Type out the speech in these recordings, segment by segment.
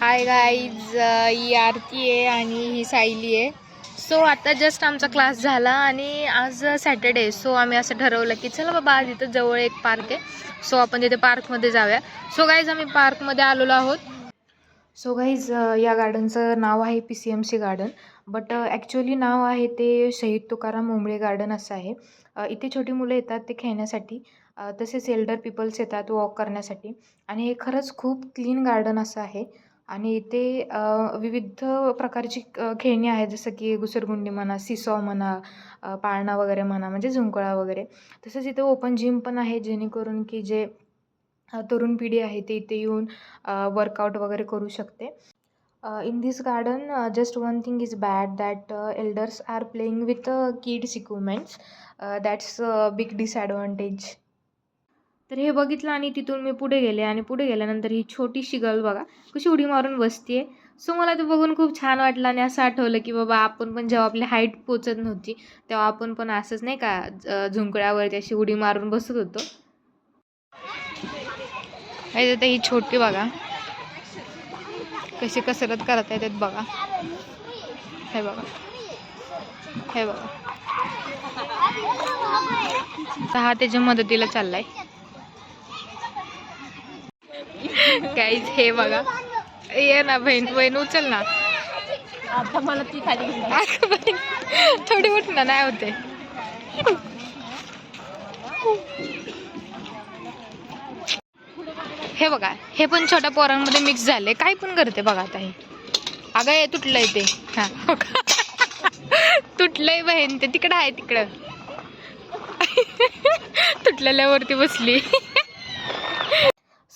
Hi guys uh, ही आरती आहे आणि ही सायली आहे. सो आता जस्ट आमचा क्लास झाला आणि आज सॅटर्डे सो आम्ही असं ठरवलं की चला बाबा आज इथं जवळ एक पार्क आहे. सो आपण तिथे पार्कमध्ये जाऊया. सो गाईज आम्ही पार्कमध्ये आलेलो आहोत. सो गाईज uh, या गार्डनचं नाव आहे P C M C garden but actually नाव आहे ते शहीद तुकाराम मुंबळे गार्डन असं आहे. Uh, इथे छोटी मुलं येतात ते खेळण्यासाठी. तसेच एल्डर पीपल्स येतात वॉक करण्यासाठी. आणि हे खरंच खूप क्लीन गार्डन असं आहे. आणि इथे विविध प्रकारची खेळणी आहेत. जसं की घुसरगुंडी म्हणा सिसॉ म्हणा पाळणा वगैरे म्हणा म्हणजे झुंकळा वगैरे. तसंच इथे ओपन जिम पण आहे जेणेकरून की जे तरुण पिढी आहे ते इथे येऊन वर्कआउट वगैरे करू शकते. In this garden just one thing is bad that elders are playing with kids equipments that's big disadvantage तर हे बघितलं आणि तिथून मी पुढे गेले आणि पुढे गेल्यानंतर ही छोटीशी गर्ल बघा कशी उडी मारून बसते सो मला ते बघून खूप छान वाटलं आणि असं आठवलं की बाबा आपण पण जेव्हा आपली हाईट पोचत नव्हती तेव्हा आपण पण असंच नाही का झुंकड्यावरती अशी उडी मारून बसत होतो. हे तर ही छोटी बघा कशी कसरत करत आहेत बघा. हे बघा. हे बघा. तर हा त्याच्या मदतीला चाललाय. काहीच हे बघा. ये ना बहीण बहीण उचल ना. आता मला ती खाली थोडी उठ ना नाही होते. हे बघा हे पण छोट्या पोरांमध्ये मिक्स झाले. काय पण करते बघा आता हे? अगं हे तुटलंय ते. हा? तुटलंय बहीण ते. तिकडं आहे तिकडं. तुटलेल्यावरती बसली.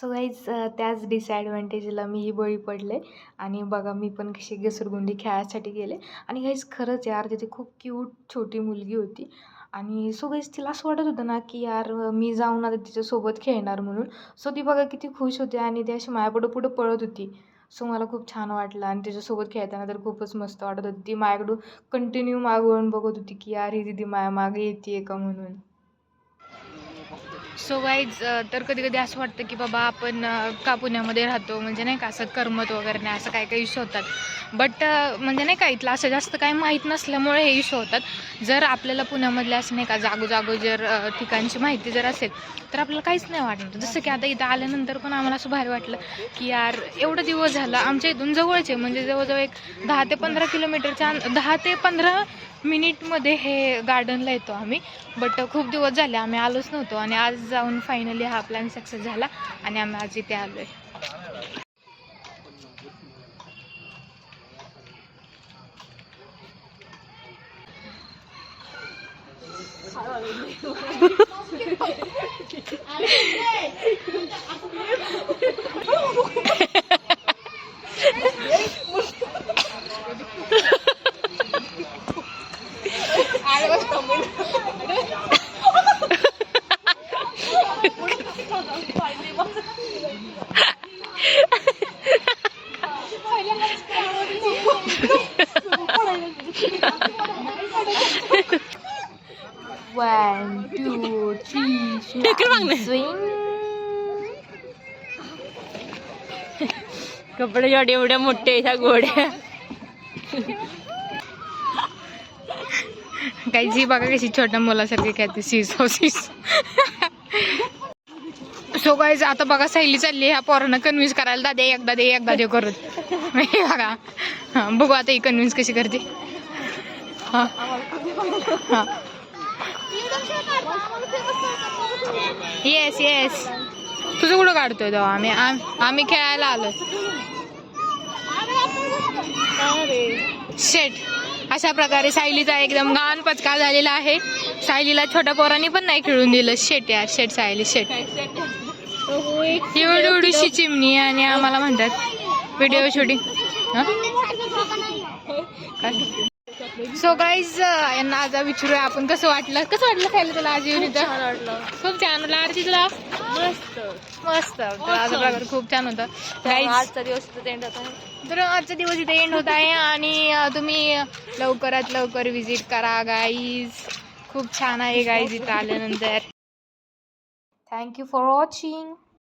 सो गाईज त्याच डिसॲडव्हान्टेजला मीही बळी पडले. आणि बघा मी पण कशी घसरगुंडी खेळायसाठी गेले. आणि गाईज खरंच यार तिथे खूप क्यूट छोटी मुलगी होती. आणि सो गाईज तिला असं वाटत होतं ना की यार मी जाऊन आता तिच्यासोबत खेळणार म्हणून. सो ती बघा किती खुश होती आणि ती अशी मायापुढं पुढं पळत होती. सो मला खूप छान वाटलं. आणि तिच्यासोबत खेळताना तर खूपच मस्त वाटत होती. ती माझ्याकडून कंटिन्यू मागवून बघत होती की यार ही दिदी माया मागे येते का म्हणून. सो वाईज तर कधी कधी असं वाटतं की बाबा आपण का पुण्यामध्ये राहतो? म्हणजे नाही का असं करमत वगैरे नाही असं काय काही इश्यू होतात बट म्हणजे नाही का इथलं असं जास्त काही माहीत नसल्यामुळे हे इश्यू होतात. जर आपल्याला पुण्यामधल्या असं नाही का जागोजागो जर ठिकाणची माहिती जर असेल तर आपल्याला काहीच नाही वाटणार. जसं की आता इथं आल्यानंतर पण आम्हाला असं भारी वाटलं की यार एवढं दिवस झालं. आमच्या इथून जवळचे म्हणजे जवळजवळ एक दहा ते पंधरा किलोमीटरच्या दहा ते पंधरा मिनिटमध्ये हे गार्डनला येतो आम्ही. बट खूप दिवस झाले आम्ही आलोच नव्हतो आणि आज जाऊन फायनली हा प्लॅन सक्सेस झाला आणि आम्ही आज इथे आलो आहे थ्री ढकल मागणं. स्विंग कपडे एवढे एवढ्या मोठे ह्या गोड्या काही जी बघा कशी छोट्या मुलासारखी सीस हो सीस सो गाईज आता बघा सायली चालली ह्या पोरांना कन्व्हिन्स करायला दादे एकदा दे एकदा दे करत बघा. बघू आता ही कन्व्हिन्स कशी करते. हा हा येस येस तुझं कुठं काढतोय तो आम्ही आम- आम्ही खेळायला आलोय. शेट अशा प्रकारे सायलीचा एकदम गाण पचका झालेला आहे. सायलीला छोट्या पोरांनी पण नाही खेळून दिलं. शेट यार शेट सायली शेट एवढी एवढीशी चिमणी आणि आम्हाला म्हणतात व्हिडिओ शूटिंग सो गाईज यांना आज विचारूया आपण कसं वाटलं? कसं वाटलं खायला तुला आज येऊन इथं खूप छान वाटलं आरती तुला? मस्त. मस्त. आज प्रकार खूप छान होतं. गाईज आजचा दिवस इथं end होत आहे. तर आजचा दिवस इथे एंड होत आहे आणि अ, तुम्ही लवकरात लवकर विजिट करा गाईज खूप छान आहे गाईज इथं आल्यानंतर. Thank you for watching